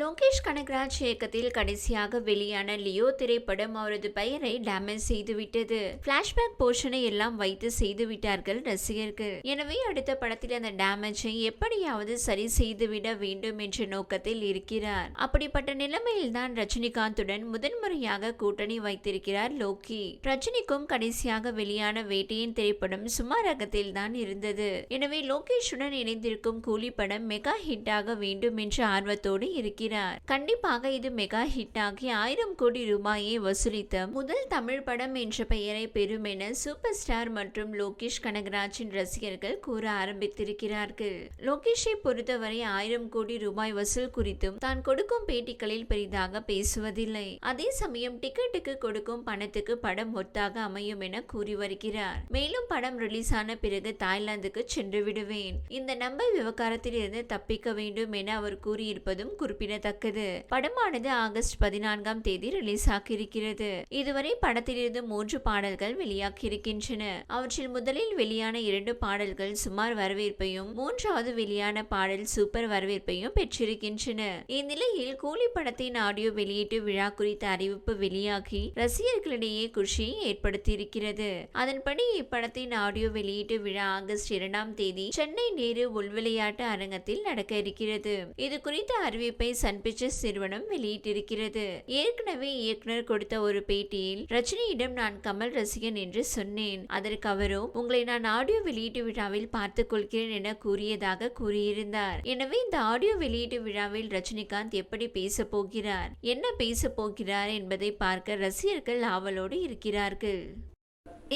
லோகேஷ் கனகராஜ் இயக்கத்தில் கடைசியாக வெளியான லியோ திரைப்படம் அவரது பெயரை டேமேஜ் செய்துவிட்டது. பிளாஷ்பேக் போர்ஷனை எல்லாம் வைத்து செய்துவிட்டார்கள் ரசிகர்கள். எனவே அடுத்த படத்தில் அந்த டேமேஜை எப்படியாவது சரி செய்துவிட வேண்டும் என்ற நோக்கத்தில் இருக்கிறார். அப்படிப்பட்ட நிலைமையில் தான் ரஜினிகாந்துடன் முதன்முறையாக கூட்டணி வைத்திருக்கிறார் லோகி. ரஜினிக்கும் கடைசியாக வெளியான வேட்டையின் திரைப்படம் சுமாரகத்தில் தான் இருந்தது. எனவே லோகேஷுடன் இணைந்திருக்கும் கூலி படம் மெகா ஹிட் ஆக வேண்டும் என்ற ஆர்வத்தோடு இருக்கிறார். இருக்கிறார் கண்டிப்பாக இது மெகா ஹிட் ஆகி ஆயிரம் கோடி ரூபாயை வசூலித்த முதல் தமிழ் படம் என்ற பெயரை பெறும் என சூப்பர் ஸ்டார் மற்றும் லோகேஷ் கனகராஜின் ரசிகர்கள் கூற ஆரம்பித்திருக்கிறார்கள். லோகேஷை பொறுத்தவரை ஆயிரம் கோடி ரூபாய் வசூல் குறித்தும் தான் கொடுக்கும் பேட்டிகளில் பெரிதாக பேசுவதில்லை. அதே சமயம் டிக்கெட்டுக்கு கொடுக்கும் பணத்துக்கு படம் ஒத்தாக அமையும் என கூறி வருகிறார். மேலும் படம் ரிலீஸ் ஆன பிறகு தாய்லாந்துக்கு சென்று விடுவேன். இந்த நம்பர் விவகாரத்தில் இருந்து தப்பிக்க வேண்டும் என அவர் கூறியிருப்பதும் குறிப்பிட குறிப்பிடத்தக்கது படமானது ஆகஸ்ட் பதினான்காம் தேதி ரிலீஸ் ஆகியிருக்கிறது இதுவரை படத்திலிருந்து மூன்று பாடல்கள் வெளியாகியிருக்கின்றன. அவற்றில் முதலில் வெளியான இரண்டு பாடல்கள் சுமார் வரவேற்பையும் மூன்றாவது வெளியான பாடல் சூப்பர் வரவேற்பையும் பெற்றிருக்கின்றன. இந்நிலையில் கூலி படத்தின் ஆடியோ வெளியீட்டு விழா குறித்த அறிவிப்பு வெளியாகி ரசிகர்களிடையே குஷியை ஏற்படுத்தியிருக்கிறது. அதன்படி இப்படத்தின் ஆடியோ வெளியீட்டு விழா ஆகஸ்ட் இரண்டாம் தேதி சென்னை நேரு உள்விளையாட்டு அரங்கத்தில் நடக்க இருக்கிறது. இது குறித்த அறிவிப்பை சன் பிக்சர்ஸ் நிறுவனம் வெளியிட்டிருக்கிறது. ஏற்கனவே இயக்குனர் கொடுத்த ஒரு பேட்டியில் ரஜினியிடம் நான் கமல் ரசிகன் என்று சொன்னேன். அதற்கு அவரும் உங்களை நான் ஆடியோ வெளியீட்டு விழாவில் பார்த்துக் கொள்கிறேன் என கூறியதாக கூறியிருந்தார். எனவே இந்த ஆடியோ வெளியீட்டு விழாவில் ரஜினிகாந்த் எப்படி பேச போகிறார் என்ன பேச போகிறார் என்பதை பார்க்க ரசிகர்கள் ஆவலோடு இருக்கிறார்கள்.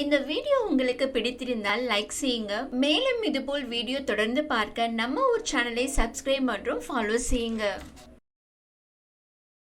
இந்த வீடியோ உங்களுக்கு பிடித்திருந்தால் லைக் செய்யுங்க. மேலும் இதுபோல் வீடியோ தொடர்ந்து பார்க்க நம்ம ஒரு சேனலை சப்ஸ்கிரைப் மற்றும் ஃபாலோ செய்யுங்க.